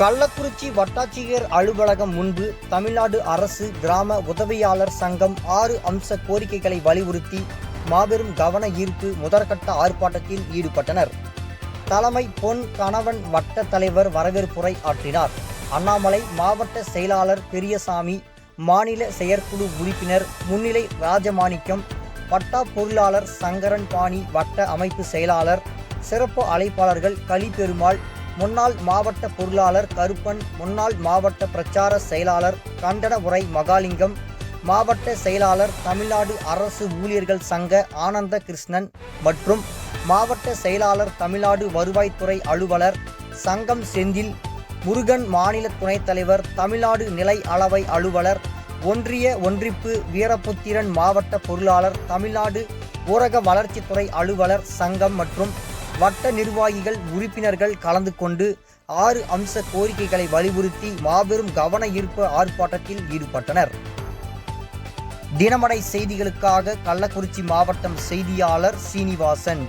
கள்ளக்குறிச்சி வட்டாட்சியர் அலுவலகம் முன்பு தமிழ்நாடு அரசு கிராம உதவியாளர் சங்கம் ஆறு அம்ச கோரிக்கைகளை வலியுறுத்தி மாபெரும் கவன ஈர்ப்பு முதற்கட்ட ஆர்ப்பாட்டத்தில் ஈடுபட்டனர். தலைமை பொன் கணவன் வட்ட தலைவர் வரவேற்புரை ஆற்றினார். அண்ணாமலை மாவட்ட செயலாளர் பெரியசாமி மாநில செயற்குழு உறுப்பினர் முன்னிலை ராஜமாணிக்கம் வட்டா பொருளாளர் சங்கரன் பாணி வட்ட அமைப்பு செயலாளர் சிறப்பு அழைப்பாளர்கள் கலிபெருமாள் முன்னாள் மாவட்ட பொருளாளர் கருப்பன் முன்னாள் மாவட்ட பிரச்சார செயலாளர் கண்டன உரை மகாலிங்கம் மாவட்ட செயலாளர் தமிழ்நாடு அரசு ஊழியர்கள் சங்க ஆனந்த கிருஷ்ணன் மற்றும் மாவட்ட செயலாளர் தமிழ்நாடு வருவாய்த்துறை அலுவலர் சங்கம் செந்தில் முருகன் மாநில துணைத் தலைவர் தமிழ்நாடு நிலை அளவை அலுவலர் ஒன்றிய ஒன்றிப்பு வீரபுத்திரன் மாவட்ட பொருளாளர் தமிழ்நாடு ஊரக வளர்ச்சித்துறை அலுவலர் சங்கம் மற்றும் வட்ட நிர்வாகிகள் உறுப்பினர்கள் கலந்து கொண்டு ஆறு அம்ச கோரிக்கைகளை வலியுறுத்தி மாபெரும் கவன ஈர்ப்பு ஆர்ப்பாட்டத்தில் ஈடுபட்டனர். தினமடை செய்திகளுக்காக கள்ளக்குறிச்சி மாவட்டம் செய்தியாளர் சீனிவாசன்.